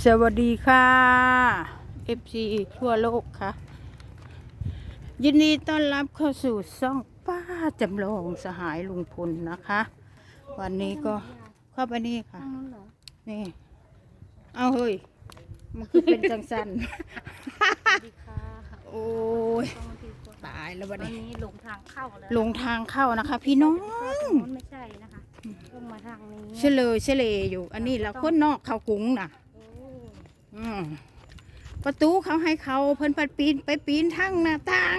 สวัสดีค่ะ FC ทั่วโลกค่ะ ยินดีต้อนรับเข้าสู่ซ่องป้าจำลองสหายลุงพลนะคะ วันนี้ก็เข้าไปนี่ค่ะทางนู้นเหรอนี่ เอาเฮ้ย มันคือเป็นจังสันสวัสดีค่ะโอ้ยต้องทีคนตายแล้วตวัอนนนี้นี้หลงทางเข้าแล้วลงทางเข้านะคะ พี่น้องตรงนู้นไม่ใช่นะคะ ต้องมาทางนี้เฉลยเฉลยอยู่ อันนี้เราคนนอกเขากรุงน่ะโอ้อืมประตูเขาให้เขาเพิ่นปัดปีนไปปีนทั้งหน้าต่าง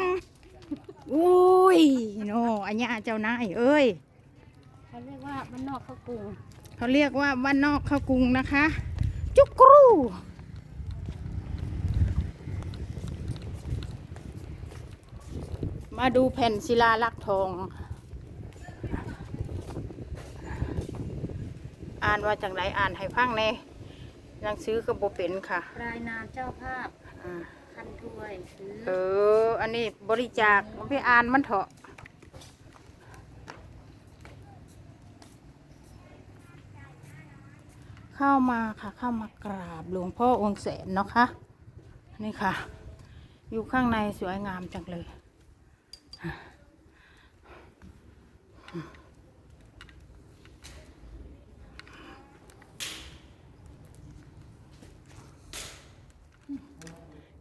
โอ้ยโนอัญญาเจ้านายเอ้ยเขาเรียกว่าบ้านนอกเข้ากรุงเขาเรียกว่าบ้านนอกเข้ากรุงนะคะ จุกกรูมาดูแผ่นศิลาลักษณ์ทอง อ่านว่าจังไรอ่านให้ฟังใน หนังสือก็บ่เป็นค่ะ รายนามเจ้าภาพอ่า คันถ้วยซื้อเออ อันนี้บริจาคเอาไปอ่านมันเถอะ เข้ามาค่ะ เข้ามากราบหลวงพ่อองค์แสนเนาะคะนี่ค่ะ อยู่ข้างในสวยงามจังเลย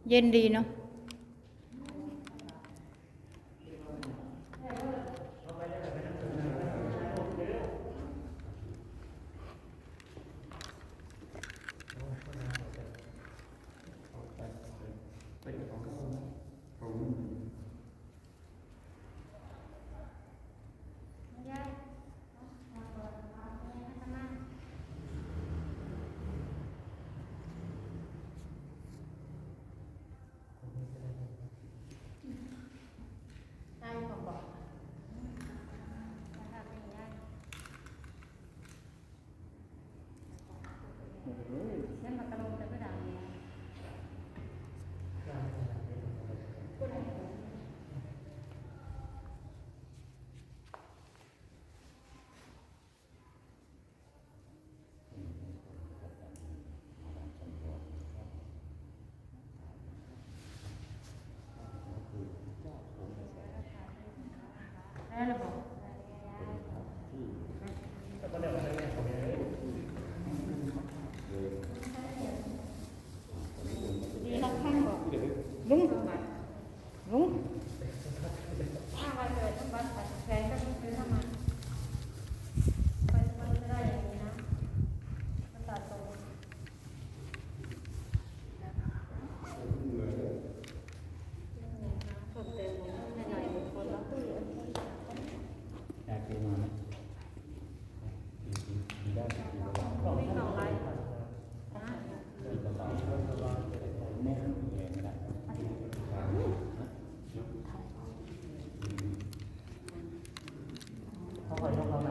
เย็นดีเนาะ ได้ระบบ ดีรักข้างบอก ลุงลุง ถ้าวันเกิดต้องบัตรบัตรแฟนก็ต้องซื้อเข้ามาไปมันจะได้อย่างนี้นะมันตัดตรงเพิ่มเติมหน่อยๆคนละตู้ อยากกินมาไหมมีได้กี่โล ไม่สองร้อยนะ กี่กระเป๋าแม่เองไม่ได้เขาคอยยกเราไหม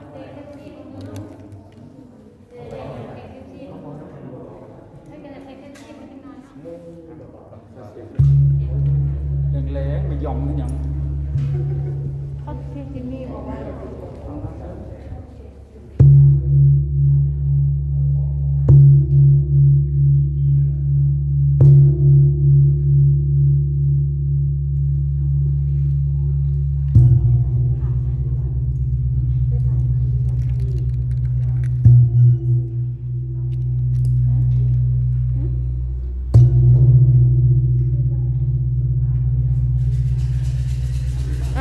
แรงๆไม่ยอมกันยังเขาพี่จิมมี่บอกว่า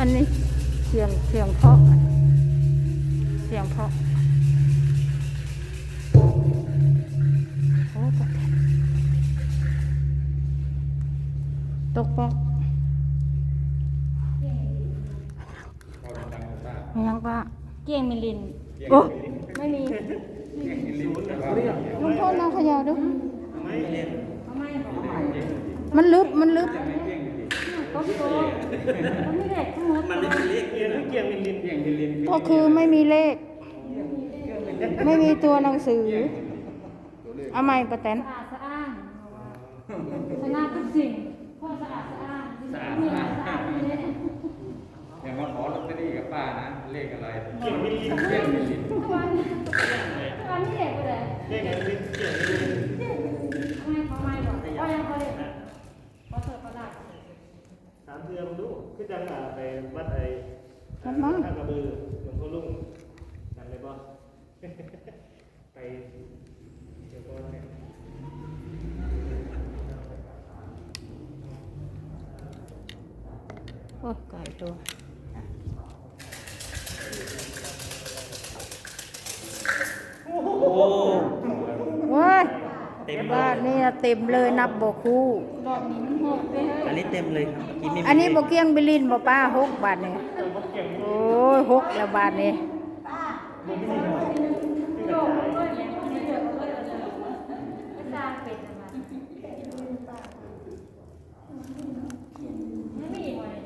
อันนี้เสียงเสียงเพราะเสียงเพราะโอ้ตกตกปอกไม่ยังป้าเกี้ยงมิลินโอ้ไม่มีลุงพ่อลองเขย่าดูเขาไม่บอกมันลึบมันลึบก็ โตมันไม่เด็กทั้งหมดมันไม่เล็กเกี่ยงลินเกี่ยงลินก็คือไม่มีเลข ไม่มีตัวหนังสือ เอาใหม่ประแตนสะอาดสะอ้านสะอาดทุกสิ่งพ่อสะอาดสะอ้านสะอาดสะอาดสะอาดนี่เนี่ยอย่ามาขอลอตเตอรี่กับป้านะ เลขอะไรเกี่ยงลินเกี่ยงลินทุกวันทุกวันนี้เด็กไปเลยเเทือมดูคือจังอะไปวัดไอ้วัดมั้งท่านกระบือหลวงพ่อลุงนั่นเลยบ่ไปเดี๋ยวก่อนเนี่ยโอ้ยไก่ตัวโอ้ย เต็มบ้านนี่เต็มเลยนับบ่คู่รอบนี้มันหกเลยฮะอันนี้เต็มเลยครับเมื่อกี้ไม่มีอันนี้บ่เกี้ยงบิลินบ่ป้าหกบาทนี่โอ้ยหกแล้วบาทนี่โยกด้วยเนี่ยมันเดือดด้วยเลยไม่ทราบเป็นอะไรไม่มีเลย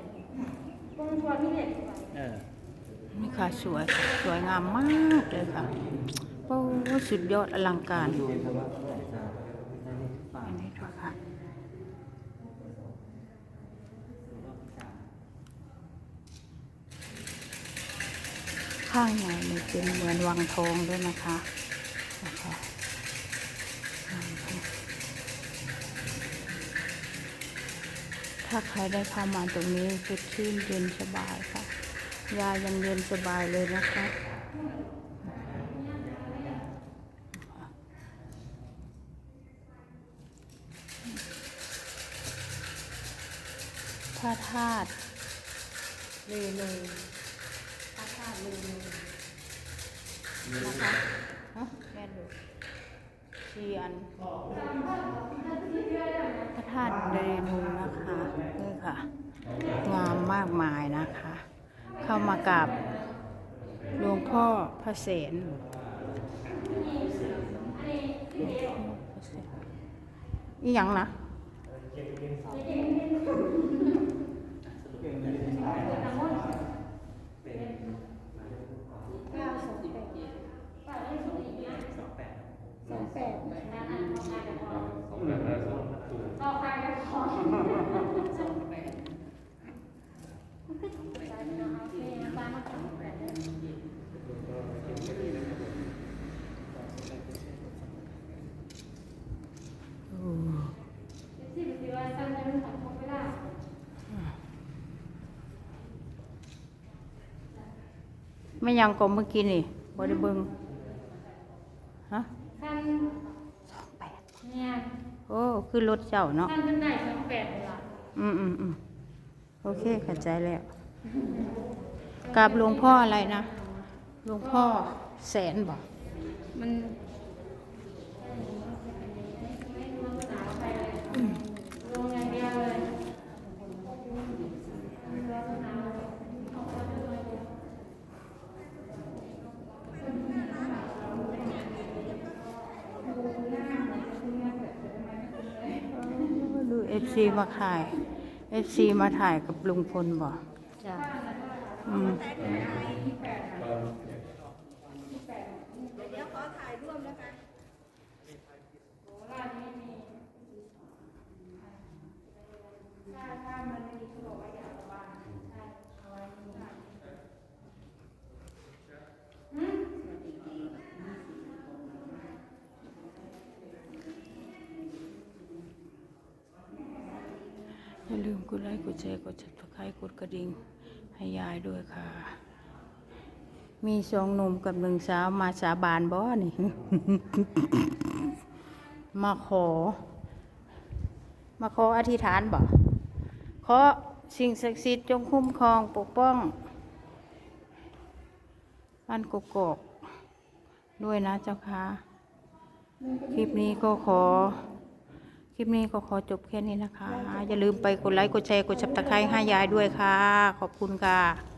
กงควรที่เด็กไปเออนี่ค่ะสวยสวยงามมากเลยค่ะโอ้ยสุดยอดอลังการ ดูครับว่าใส่ซา อันนี้ด้วยค่ะ ข้างในนี่เป็นเหมือนวังทองด้วยนะคะนะคะถ้าใครได้เข้ามาตรงนี้สดชื่นเย็นสบายค่ะยายังเย็นสบายเลยนะคะพระธาตุเลยเลย พระธาตุเลยเลยนะคะฮะแม่ดูเชียนพระธาตุเรนูนะคะนี่ค่ะ งามมากมายนะคะ เข้ามากับหลวงพ่อพระเสนอีหยังนะ ต่อไปก็ขอบ้านมาทำแบบนี้ที่ปฏิวัติการในสังคมไม่ได้ไม่ยังก็เมื่อกี้นี่บริบิงฮะ เนี่ยโอ้คือรถเจ้าเนาะท่านเป็นได้สองแปดเลยล่ะอืมอืมอืมโอเคเข้าใจแล้วกับหลวงพ่ออะไรนะหลวงพ่อแสนบอกมันลงอย่างเดียวเลย ดูเอฟซีมาถ่ายเอฟซีมาถ่ายกับลุงพลบอกจ้ะอืม อย่าลืมกดไลค์กดแชร์กด subscribe กดกระดิ่งให้ยายด้วยค่ะ มีสองหนุ่มกับหนึ่งสาวมาสาบานบ่นี่ มาขอ มาขออธิษฐานบ่ขอสิ่งศักดิ์สิทธิ์จงคุ้มครองปกป้องบ้านกกอกด้วยนะเจ้าค่ะ คลิปนี้ก็ขอ คลิปนี้ก็ขอจบแค่นี้นะคะ อย่าลืมไปกดไลค์ กดแชร์ กดชับตะไคร้ให้ยายด้วยค่ะ ขอบคุณค่ะ